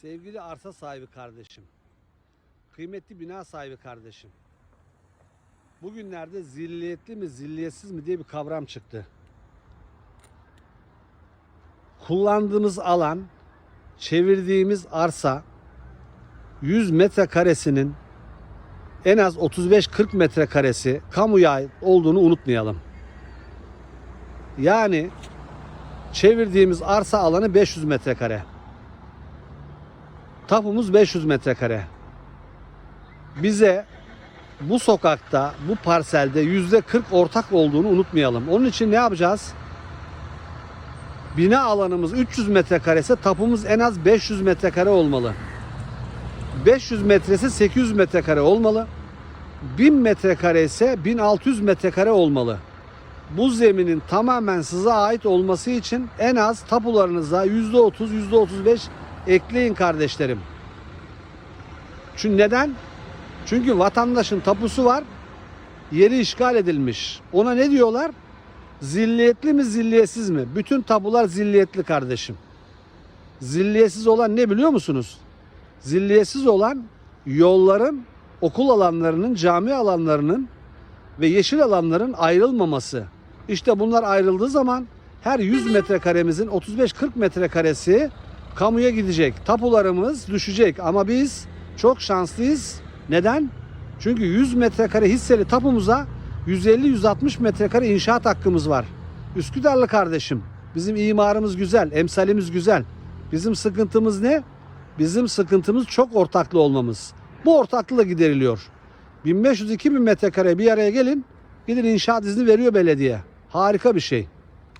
Sevgili arsa sahibi kardeşim, kıymetli bina sahibi kardeşim. Bugünlerde zilliyetli mi zilliyetsiz mi diye bir kavram çıktı. Kullandığımız alan, çevirdiğimiz arsa 100 metrekaresinin en az 35-40 metrekaresi kamuya ait olduğunu unutmayalım. Yani çevirdiğimiz arsa alanı 500 metrekare. Tapumuz 500 metrekare. Bize bu sokakta, bu parselde yüzde 40 ortak olduğunu unutmayalım. Onun için ne yapacağız? Bina alanımız 300 metrekare ise tapumuz en az 500 metrekare olmalı. 500 metresi 800 metrekare olmalı. 1000 metrekare ise 1600 metrekare olmalı. Bu zeminin tamamen size ait olması için en az tapularınıza %30, %35 ekleyin kardeşlerim. Çünkü neden? Çünkü vatandaşın tapusu var. Yeri işgal edilmiş. Ona ne diyorlar? Zilliyetli mi zilliyetsiz mi? Bütün tapular zilliyetli kardeşim. Zilliyetsiz olan ne biliyor musunuz? Zilliyetsiz olan yolların, okul alanlarının, cami alanlarının ve yeşil alanların ayrılmaması. İşte bunlar ayrıldığı zaman her 100 metrekaremizin 35-40 metrekaresi kamuya gidecek. Tapularımız düşecek ama biz çok şanslıyız. Neden? Çünkü 100 metrekare hisseli tapumuza 150-160 metrekare inşaat hakkımız var. Üsküdarlı kardeşim, bizim imarımız güzel, emsalimiz güzel. Bizim sıkıntımız ne? Bizim sıkıntımız çok ortaklı olmamız. Bu ortaklıkla gideriliyor. 1500-2000 metrekare bir araya gelin, gidin inşaat izni veriyor belediye. Harika bir şey.